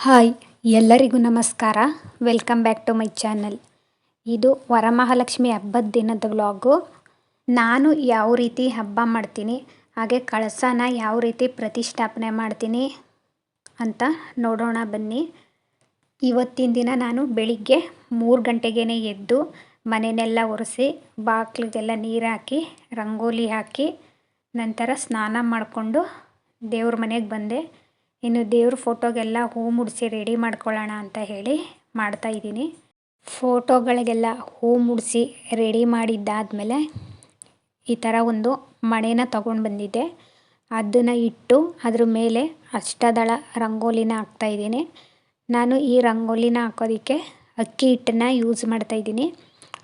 Hi, ಎಲ್ಲರಿಗೂ ನಮಸ್ಕಾರ. Welcome back to my channel ಇದು ವರಮಹಾಲಕ್ಷ್ಮಿ ಹಬ್ಬದ ದಿನದ ವ್ಲಾಗು ನಾನು ಯಾವ ರೀತಿ ಹಬ್ಬ ಮಾಡ್ತೀನಿ, ಹಾಗೆ ಕಳಸನ ಯಾವ ರೀತಿ ಪ್ರತಿಷ್ಠಾಪನೆ ಮಾಡ್ತೀನಿ ಅಂತ ನೋಡೋಣ ಬನ್ನಿ. ಇವತ್ತಿನ ದಿನ ನಾನು ಬೆಳಿಗ್ಗೆ ಮೂರು ಗಂಟೆಗೇ ಎದ್ದು ಮನೆಯನ್ನೆಲ್ಲ ಒರೆಸಿ ಬಾಗಿಲಿಗೆಲ್ಲ ನೀರು ಹಾಕಿ, ರಂಗೋಲಿ ಹಾಕಿ, ನಂತರ ಸ್ನಾನ ಮಾಡಿಕೊಂಡು ದೇವ್ರ ಮನೆಗೆ ಬಂದೆ. ಇನ್ನು ದೇವ್ರ ಫೋಟೋಗೆಲ್ಲ ಹೂ ಮುಡಿಸಿ ರೆಡಿ ಮಾಡ್ಕೊಳ್ಳೋಣ ಅಂತ ಹೇಳಿ ಮಾಡ್ತಾ ಇದ್ದೀನಿ. ಫೋಟೋಗಳಿಗೆಲ್ಲ ಹೂ ಮುಡಿಸಿ ರೆಡಿ ಮಾಡಿದ್ದಾದಮೇಲೆ ಈ ಥರ ಒಂದು ಮಣೆನ ತಗೊಂಡು ಬಂದಿದ್ದೆ. ಅದನ್ನು ಇಟ್ಟು ಅದ್ರ ಮೇಲೆ ಅಷ್ಟದಳ ರಂಗೋಲಿನ ಹಾಕ್ತಾಯಿದ್ದೀನಿ ನಾನು ಈ ರಂಗೋಲಿನ ಹಾಕೋದಕ್ಕೆ ಅಕ್ಕಿ ಹಿಟ್ಟನ್ನು ಯೂಸ್ ಮಾಡ್ತಾಯಿದ್ದೀನಿ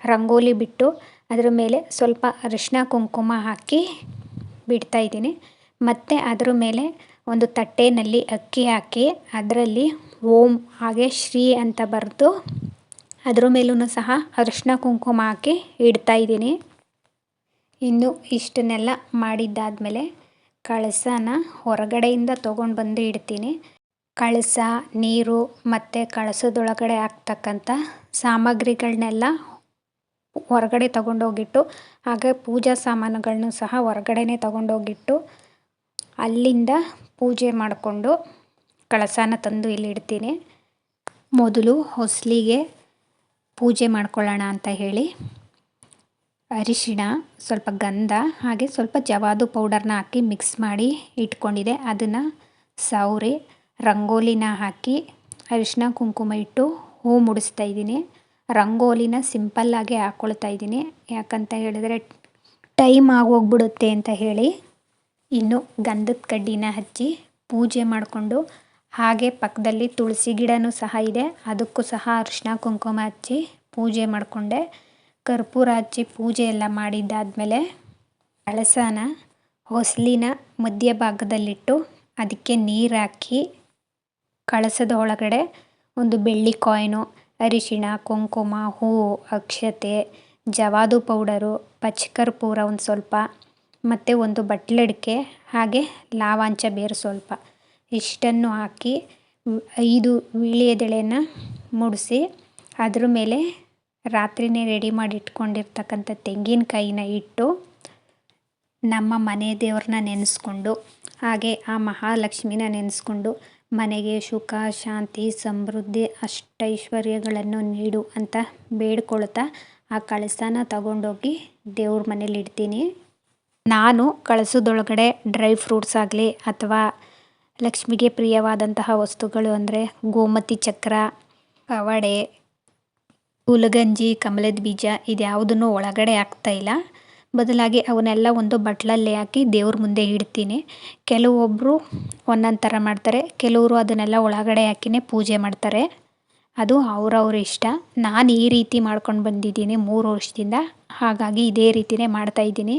ರಂಗೋಲಿ ಬಿಟ್ಟು ಅದ್ರ ಮೇಲೆ ಸ್ವಲ್ಪ ಅರಿಶಿನ ಕುಂಕುಮ ಹಾಕಿ ಬಿಡ್ತಾಯಿದ್ದೀನಿ ಮತ್ತು ಅದ್ರ ಮೇಲೆ ಒಂದು ತಟ್ಟೆಯಲ್ಲಿ ಅಕ್ಕಿ ಹಾಕಿ ಅದರಲ್ಲಿ ಓಂ ಹಾಗೆ ಶ್ರೀ ಅಂತ ಬರೆದು ಅದ್ರ ಮೇಲೂ ಸಹ ಅರಿಶಿನ ಕುಂಕುಮ ಹಾಕಿ ಇಡ್ತಾ ಇದ್ದೀನಿ. ಇನ್ನು ಇಷ್ಟನ್ನೆಲ್ಲ ಮಾಡಿದ್ದಾದಮೇಲೆ ಕಳಸನ ಹೊರಗಡೆಯಿಂದ ತೊಗೊಂಡು ಬಂದು ಇಡ್ತೀನಿ. ಕಳಸ, ನೀರು ಮತ್ತು ಕಳಸದೊಳಗಡೆ ಹಾಕ್ತಕ್ಕಂಥ ಸಾಮಗ್ರಿಗಳನ್ನೆಲ್ಲ ಹೊರಗಡೆ ತಗೊಂಡೋಗಿಟ್ಟು ಹಾಗೆ ಪೂಜಾ ಸಾಮಾನುಗಳನ್ನೂ ಸಹ ಹೊರಗಡೆನೇ ತಗೊಂಡೋಗಿಟ್ಟು ಅಲ್ಲಿಂದ ಪೂಜೆ ಮಾಡಿಕೊಂಡು ಕಳಸನ ತಂದು ಇಲ್ಲಿ ಇಡ್ತೀನಿ. ಮೊದಲು ಹೊಸಲಿಗೆ ಪೂಜೆ ಮಾಡ್ಕೊಳ್ಳೋಣ ಅಂತ ಹೇಳಿ. ಅರಿಶಿಣ, ಸ್ವಲ್ಪ ಗಂಧ, ಹಾಗೆ ಸ್ವಲ್ಪ ಜವಾದು ಪೌಡರ್ನ ಹಾಕಿ ಮಿಕ್ಸ್ ಮಾಡಿ ಇಟ್ಕೊಂಡಿದೆ. ಅದನ್ನು ಸೌರಿ ರಂಗೋಲಿನ ಹಾಕಿ ಅರಿಶಿನ ಕುಂಕುಮ ಇಟ್ಟು ಹೂ ಮುಡಿಸ್ತಾ ಇದ್ದೀನಿ. ರಂಗೋಲಿನ ಸಿಂಪಲ್ಲಾಗಿ ಹಾಕ್ಕೊಳ್ತಾ ಇದ್ದೀನಿ. ಯಾಕಂತ ಹೇಳಿದರೆ ಟೈಮ್ ಆಗೋಗ್ಬಿಡುತ್ತೆ ಅಂತ ಹೇಳಿ ಇನ್ನು ಗಂಧದ ಕಡ್ಡಿನ ಹಚ್ಚಿ ಪೂಜೆ ಮಾಡಿಕೊಂಡು ಹಾಗೆ ಪಕ್ಕದಲ್ಲಿ ತುಳಸಿ ಗಿಡನೂ ಸಹ ಇದೆ. ಅದಕ್ಕೂ ಸಹ ಅರಿಶಿನ, ಕುಂಕುಮ ಹಚ್ಚಿ ಪೂಜೆ ಮಾಡಿಕೊಂಡೆ. ಕರ್ಪೂರ ಹಚ್ಚಿ ಪೂಜೆ ಎಲ್ಲ ಮಾಡಿದ್ದಾದಮೇಲೆ ಕಳಸನ ಹೊಸಲಿನ ಮಧ್ಯಭಾಗದಲ್ಲಿಟ್ಟು ಅದಕ್ಕೆ ನೀರು ಹಾಕಿ ಕಳಸದ ಒಳಗಡೆ ಒಂದು ಬೆಳ್ಳಿ ಕಾಯಿನು, ಅರಿಶಿಣ, ಕುಂಕುಮ, ಹೂವು, ಅಕ್ಷತೆ, ಜವಾದು ಪೌಡರು ಪಚ್ಕರ್ಪೂರ ಒಂದು ಸ್ವಲ್ಪ ಮತ್ತು ಒಂದು ಬಟ್ಲಡಿಕೆ ಹಾಗೆ ಲಾವಾಂಚ ಬೇರು ಸ್ವಲ್ಪ. ಇಷ್ಟನ್ನು ಹಾಕಿ ಐದು ವೀಳ್ಯದೆಲೆನ ಮುಡಿಸಿ, ಅದ್ರ ಮೇಲೆ ರಾತ್ರಿಯೇ ರೆಡಿ ಮಾಡಿ ಇಟ್ಕೊಂಡಿರ್ತಕ್ಕಂಥ ತೆಂಗಿನಕಾಯಿನ ಇಟ್ಟು ನಮ್ಮ ಮನೆ ದೇವ್ರನ್ನ ನೆನೆಸ್ಕೊಂಡು, ಹಾಗೆ ಆ ಮಹಾಲಕ್ಷ್ಮಿನ ನೆನೆಸ್ಕೊಂಡು ಮನೆಗೆ ಸುಖ, ಶಾಂತಿ, ಸಮೃದ್ಧಿ, ಅಷ್ಟೈಶ್ವರ್ಯಗಳನ್ನು ನೀಡು ಅಂತ ಬೇಡ್ಕೊಳ್ತಾ ಆ ಕಳಸನ ತಗೊಂಡೋಗಿ ದೇವ್ರ ಮನೇಲಿ ಇಡ್ತೀನಿ. ನಾನು ಕಳಿಸೋದೊಳಗಡೆ ಡ್ರೈ ಫ್ರೂಟ್ಸ್ ಆಗಲಿ ಅಥವಾ ಲಕ್ಷ್ಮಿಗೆ ಪ್ರಿಯವಾದಂತಹ ವಸ್ತುಗಳು ಅಂದರೆ ಗೋಮತಿ ಚಕ್ರ ಕವಡೆ ಹುಲಗಂಜಿ ಕಮಲದ ಬೀಜ ಇದ್ಯಾವುದನ್ನು ಒಳಗಡೆ ಹಾಕ್ತಾಯಿಲ್ಲ ಬದಲಾಗಿ ಅವನ್ನೆಲ್ಲ ಒಂದು ಬಟ್ಲಲ್ಲಿ ಹಾಕಿ ದೇವ್ರ ಮುಂದೆ ಇಡ್ತೀನಿ. ಕೆಲವೊಬ್ಬರು ಒಂದೊಂದು ಥರ ಮಾಡ್ತಾರೆ, ಕೆಲವರು ಅದನ್ನೆಲ್ಲ ಒಳಗಡೆ ಹಾಕಿನೇ ಪೂಜೆ ಮಾಡ್ತಾರೆ. ಅದು ಅವ್ರವ್ರ ಇಷ್ಟ. ನಾನು ಈ ರೀತಿ ಮಾಡ್ಕೊಂಡು ಬಂದಿದ್ದೀನಿ ಮೂರು ವರ್ಷದಿಂದ. ಹಾಗಾಗಿ ಇದೇ ರೀತಿಯೇ ಮಾಡ್ತಾಯಿದ್ದೀನಿ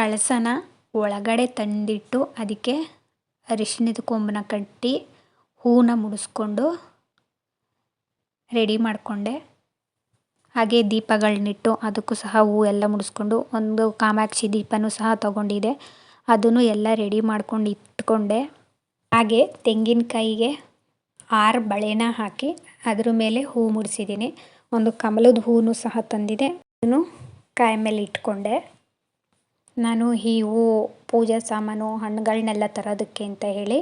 ಕಳಸನ ಒಳಗಡೆ ತಂದಿಟ್ಟು ಅದಕ್ಕೆ ಅರಿಶಿಣದ ಕೊಂಬನ್ನ ಕಟ್ಟಿ ಹೂವನ್ನ ಮುಡಿಸ್ಕೊಂಡು ರೆಡಿ ಮಾಡಿಕೊಂಡೆ. ಹಾಗೆ ದೀಪಗಳನ್ನಿಟ್ಟು ಅದಕ್ಕೂ ಸಹ ಹೂ ಎಲ್ಲ ಮುಡಿಸ್ಕೊಂಡು ಒಂದು ಕಾಮಾಕ್ಷಿ ದೀಪನೂ ಸಹ ತಗೊಂಡಿದ್ದೆ ಅದನ್ನು ಎಲ್ಲ ರೆಡಿ ಮಾಡ್ಕೊಂಡು ಇಟ್ಕೊಂಡೆ. ಹಾಗೆ ತೆಂಗಿನಕಾಯಿಗೆ ಆರು ಬಳೆನ ಹಾಕಿ ಅದ್ರ ಮೇಲೆ ಹೂ ಮುಡಿಸಿದ್ದೀನಿ. ಒಂದು ಕಮಲದ ಹೂನು ಸಹ ತಂದಿದೆ. ಅದನ್ನು ಕಾಯಿ ಮೇಲೆ ಇಟ್ಕೊಂಡೆ. ನಾನು ಈ ಹೂ, ಪೂಜಾ ಸಾಮಾನು, ಹಣ್ಣುಗಳನ್ನೆಲ್ಲ ತರೋದಕ್ಕೆ ಅಂತ ಹೇಳಿ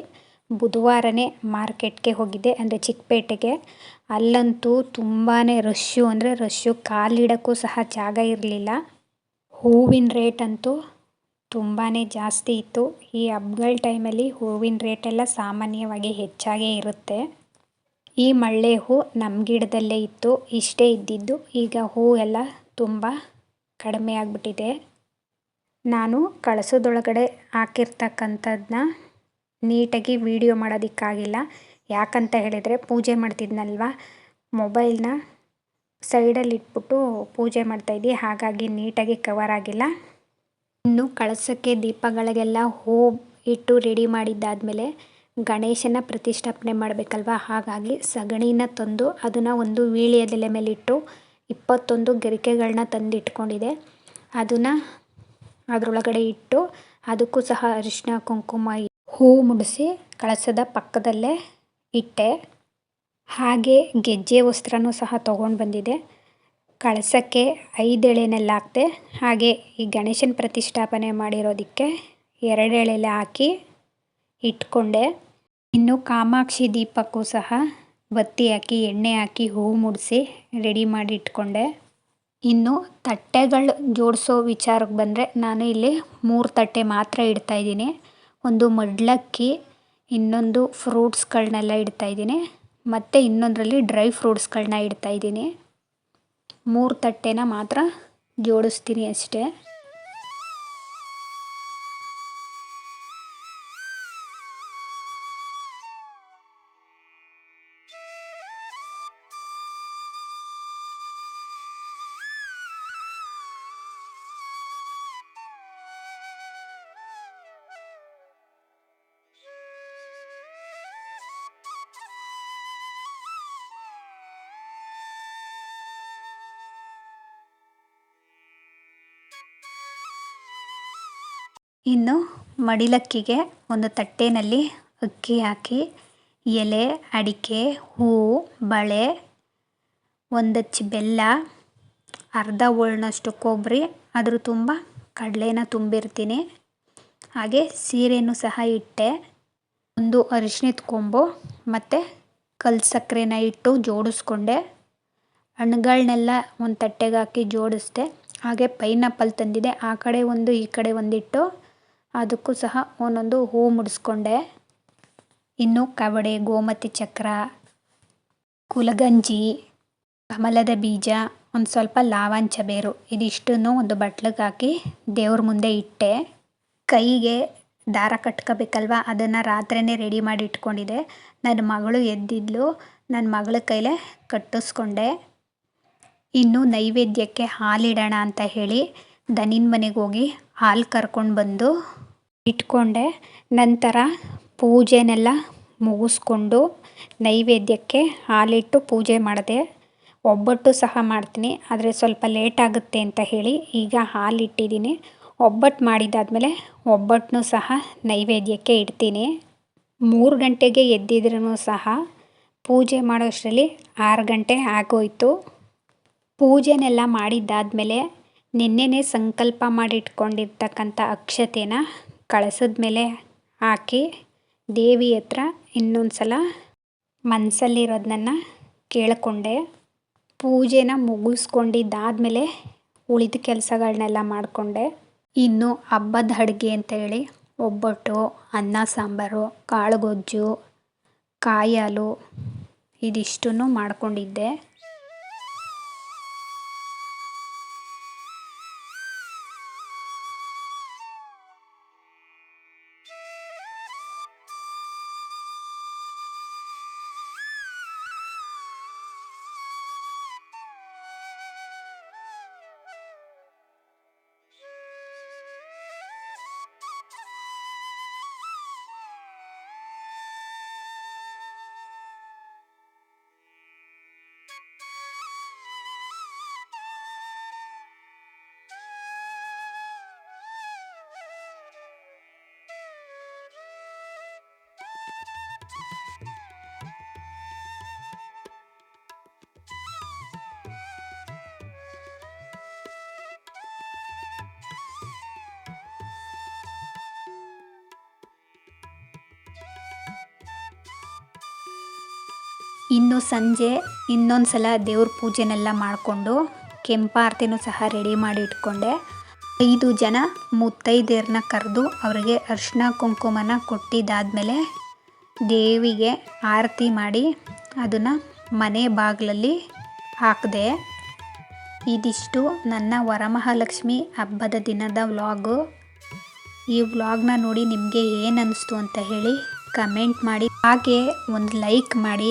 ಬುಧವಾರನೇ ಮಾರ್ಕೆಟ್ಗೆ ಹೋಗಿದ್ದೆ. ಅಂದರೆ ಚಿಕ್ಕಪೇಟೆಗೆ. ಅಲ್ಲಂತೂ ತುಂಬಾ ರಶ್ಶು ಅಂದರೆ ರಶ್ಶು ಕಾಲಿಡೋಕ್ಕೂ ಸಹ ಜಾಗ ಇರಲಿಲ್ಲ. ಹೂವಿನ ರೇಟ್ ಅಂತೂ ತುಂಬಾ ಜಾಸ್ತಿ ಇತ್ತು. ಈ ಹಬ್ಬಗಳ ಟೈಮಲ್ಲಿ ಹೂವಿನ ರೇಟೆಲ್ಲ ಸಾಮಾನ್ಯವಾಗಿ ಹೆಚ್ಚಾಗೇ ಇರುತ್ತೆ. ಈ ಮಳ್ಳೆ ಹೂ ನಮ್ಮ ಗಿಡದಲ್ಲೇ ಇತ್ತು, ಇಷ್ಟೇ ಇದ್ದಿದ್ದು. ಈಗ ಹೂ ಎಲ್ಲ ತುಂಬ ಕಡಿಮೆ ಆಗಿಬಿಟ್ಟಿದೆ. ನಾನು ಕಳಸದೊಳಗಡೆ ಹಾಕಿರ್ತಕ್ಕಂಥದ್ದನ್ನ ನೀಟಾಗಿ ವೀಡಿಯೋ ಮಾಡೋದಕ್ಕಾಗಿಲ್ಲ. ಯಾಕಂತ ಹೇಳಿದರೆ ಪೂಜೆ ಮಾಡ್ತಿದ್ನಲ್ವ? ಮೊಬೈಲ್ನ ಸೈಡಲ್ಲಿ ಇಟ್ಬಿಟ್ಟು ಪೂಜೆ ಮಾಡ್ತಾಯಿದ್ದೆ ಹಾಗಾಗಿ ನೀಟಾಗಿ ಕವರ್ ಆಗಿಲ್ಲ. ಇನ್ನು ಕಳಸಕ್ಕೆ ದೀಪಗಳಿಗೆಲ್ಲ ಹೂ ಇಟ್ಟು ರೆಡಿ ಮಾಡಿದ್ದಾದಮೇಲೆ ಗಣೇಶನ ಪ್ರತಿಷ್ಠಾಪನೆ ಮಾಡಬೇಕಲ್ವ? ಹಾಗಾಗಿ ಸಗಣಿನ ತಂದು ಅದನ್ನು ಒಂದು ವೀಳ್ಯದೆಲೆ ಮೇಲಿಟ್ಟು ಇಪ್ಪತ್ತೊಂದು ಗರಿಕೆಗಳನ್ನ ತಂದಿಟ್ಕೊಂಡಿದೆ. ಅದನ್ನು ಅದರೊಳಗಡೆ ಇಟ್ಟು ಅದಕ್ಕೂ ಸಹ ಅರಿಶಿನ ಕುಂಕುಮ ಹೂ ಮುಡಿಸಿ ಕಳಸದ ಪಕ್ಕದಲ್ಲೇ ಇಟ್ಟೆ. ಹಾಗೆ ಗೆಜ್ಜೆ ವಸ್ತ್ರನೂ ಸಹ ತೊಗೊಂಡು ಬಂದಿದೆ. ಕಳಸಕ್ಕೆ ಐದು ಎಳೆನೆಲ್ಲ ಹಾಕ್ದೆ ಹಾಗೆ ಈ ಗಣೇಶನ ಪ್ರತಿಷ್ಠಾಪನೆ ಮಾಡಿರೋದಕ್ಕೆ ಎರಡು ಹಾಕಿ ಇಟ್ಕೊಂಡೆ. ಇನ್ನು ಕಾಮಾಕ್ಷಿ ದೀಪಕ್ಕೂ ಸಹ ಬತ್ತಿ ಹಾಕಿ, ಎಣ್ಣೆ ಹಾಕಿ ಹೂ ಮುಡಿಸಿ ರೆಡಿ ಮಾಡಿ ಇಟ್ಕೊಂಡೆ. ಇನ್ನು ತಟ್ಟೆಗಳು ಜೋಡಿಸೋ ವಿಚಾರಕ್ಕೆ ಬಂದರೆ ನಾನು ಇಲ್ಲಿ ಮೂರು ತಟ್ಟೆ ಮಾತ್ರ ಇಡ್ತಾಯಿದ್ದೀನಿ ಒಂದು ಮಡ್ಲಕ್ಕಿ, ಇನ್ನೊಂದು ಫ್ರೂಟ್ಸ್ಗಳನ್ನೆಲ್ಲ ಇಡ್ತಾಯಿದ್ದೀನಿ ಮತ್ತು ಇನ್ನೊಂದರಲ್ಲಿ ಡ್ರೈ ಫ್ರೂಟ್ಸ್ಗಳನ್ನ ಇಡ್ತಾಯಿದ್ದೀನಿ ಮೂರು ತಟ್ಟೆನ ಮಾತ್ರ ಜೋಡಿಸ್ತೀನಿ ಅಷ್ಟೇ. ಇನ್ನು ಮಡಿಲಕ್ಕಿಗೆ ಒಂದು ತಟ್ಟೆಯಲ್ಲಿ ಅಕ್ಕಿ ಹಾಕಿ, ಎಲೆ, ಅಡಿಕೆ ಹೂವು ಬಳೆ ಒಂದಚ್ಚಿ ಬೆಲ್ಲ, ಅರ್ಧ ಹೋಳ್ನಷ್ಟು ಕೊಬ್ಬರಿ ಅದ್ರ ತುಂಬ ಕಡಲೆನ ತುಂಬಿರ್ತೀನಿ. ಹಾಗೆ ಸೀರೆನೂ ಸಹ ಇಟ್ಟೆ. ಒಂದು ಅರಿಶಿಣದ ಕೊಂಬು ಮತ್ತು ಕಲ್ಲು ಸಕ್ಕರೆನ ಇಟ್ಟು ಜೋಡಿಸ್ಕೊಂಡೆ. ಹಣ್ಣುಗಳನ್ನೆಲ್ಲ ಒಂದು ತಟ್ಟೆಗೆ ಹಾಕಿ ಜೋಡಿಸ್ದೆ. ಹಾಗೆ ಪೈನಾಪಲ್ ತಂದಿದೆ. ಆ ಕಡೆ ಒಂದು, ಈ ಕಡೆ ಒಂದಿಟ್ಟು ಅದಕ್ಕೂ ಸಹ ಒಂದೊಂದು ಹೂ ಮುಡಿಸ್ಕೊಂಡೆ. ಇನ್ನು ಕವಡೆ, ಗೋಮತಿ ಚಕ್ರ, ಕುಲಗಂಜಿ, ಕಮಲದ ಬೀಜ, ಒಂದು ಸ್ವಲ್ಪ ಲಾವಂಚ ಬೇರು, ಇದಿಷ್ಟನ್ನು ಒಂದು ಬಟ್ಲಿಗೆ ಹಾಕಿ ದೇವ್ರ ಮುಂದೆ ಇಟ್ಟೆ. ಕೈಗೆ ದಾರ ಕಟ್ಕೋಬೇಕಲ್ವ? ಅದನ್ನು ರಾತ್ರಿಯೇ ರೆಡಿ ಮಾಡಿ ಇಟ್ಕೊಂಡಿದ್ದೆ. ನನ್ನ ಮಗಳು ಎದ್ದಿದ್ಲು. ನನ್ನ ಮಗಳ ಕೈಲೇ ಕಟ್ಟಿಸ್ಕೊಂಡೆ. ಇನ್ನು ನೈವೇದ್ಯಕ್ಕೆ ಹಾಲಿಡೋಣ ಅಂತ ಹೇಳಿ ದನಿನ ಮನೆಗೆ ಹೋಗಿ ಹಾಲು ಕರ್ಕೊಂಡು ಬಂದು ಇಟ್ಕೊಂಡೆ. ನಂತರ ಪೂಜೆನೆಲ್ಲ ಮುಗಿಸ್ಕೊಂಡು ನೈವೇದ್ಯಕ್ಕೆ ಹಾಲಿಟ್ಟು ಪೂಜೆ ಮಾಡಿದೆ. ಒಬ್ಬಟ್ಟು ಸಹ ಮಾಡ್ತೀನಿ, ಆದರೆ ಸ್ವಲ್ಪ ಲೇಟ್ ಆಗುತ್ತೆ ಅಂತ ಹೇಳಿ ಈಗ ಹಾಲಿಟ್ಟಿದ್ದೀನಿ. ಒಬ್ಬಟ್ಟು ಮಾಡಿದ್ದಾದಮೇಲೆ ಒಬ್ಬಟ್ಟನ್ನೂ ಸಹ ನೈವೇದ್ಯಕ್ಕೆ ಇಡ್ತೀನಿ. ಮೂರು ಗಂಟೆಗೆ ಎದ್ದಿದ್ರೂ ಸಹ ಪೂಜೆ ಮಾಡೋಷ್ಟರಲ್ಲಿ ಆರು ಗಂಟೆ ಆಗೋಯಿತು. ಪೂಜೆನೆಲ್ಲ ಮಾಡಿದ್ದಾದಮೇಲೆ ನಿನ್ನೆನೇ ಸಂಕಲ್ಪ ಮಾಡಿಟ್ಕೊಂಡಿರ್ತಕ್ಕಂಥ ಅಕ್ಷತೆನ ಕಳಸದ ಮೇಲೆ ಹಾಕಿ ದೇವಿ ಹತ್ರ ಇನ್ನೊಂದು ಸಲ ಮನಸ್ಸಲ್ಲಿರೋದನ್ನ ಕೇಳಿಕೊಂಡೆ. ಪೂಜೆನ ಮುಗಿಸ್ಕೊಂಡಿದ್ದಾದಮೇಲೆ ಉಳಿದ ಕೆಲಸಗಳನ್ನೆಲ್ಲ ಮಾಡಿಕೊಂಡೆ. ಇನ್ನು ಹಬ್ಬದ ಅಡುಗೆ ಅಂತ ಹೇಳಿ ಒಬ್ಬಟ್ಟು, ಅನ್ನ ಸಾಂಬಾರು, ಕಾಳುಗೊಜ್ಜು, ಕಾಯಿ ಹಾಲು, ಇದಿಷ್ಟನ್ನು ಮಾಡ್ಕೊಂಡಿದ್ದೆ. ಇನ್ನು ಸಂಜೆ ಇನ್ನೊಂದು ಸಲ ದೇವ್ರ ಪೂಜೆನೆಲ್ಲ ಮಾಡಿಕೊಂಡು ಕೆಂಪಾರ್ತಿನೂ ಸಹ ರೆಡಿ ಮಾಡಿ ಇಟ್ಕೊಂಡೆ. ಐದು ಜನ ಮುತ್ತೈದೆಯರನ್ನ ಕರೆದು ಅವರಿಗೆ ಅರ್ಶಿನ ಕುಂಕುಮನ ಕೊಟ್ಟಿದ್ದಾದಮೇಲೆ ದೇವಿಗೆ ಆರತಿ ಮಾಡಿ ಅದನ್ನು ಮನೆ ಬಾಗಿಲಲ್ಲಿ ಹಾಕಿದೆ. ಇದಿಷ್ಟು ನನ್ನ ವರಮಹಾಲಕ್ಷ್ಮಿ ಹಬ್ಬದ ದಿನದ ವ್ಲಾಗು. ಈ ವ್ಲಾಗ್ನ ನೋಡಿ ನಿಮಗೆ ಏನು ಅನ್ನಿಸ್ತು ಅಂತ ಹೇಳಿ ಕಮೆಂಟ್ ಮಾಡಿ. ಹಾಗೆ ಒಂದು ಲೈಕ್ ಮಾಡಿ.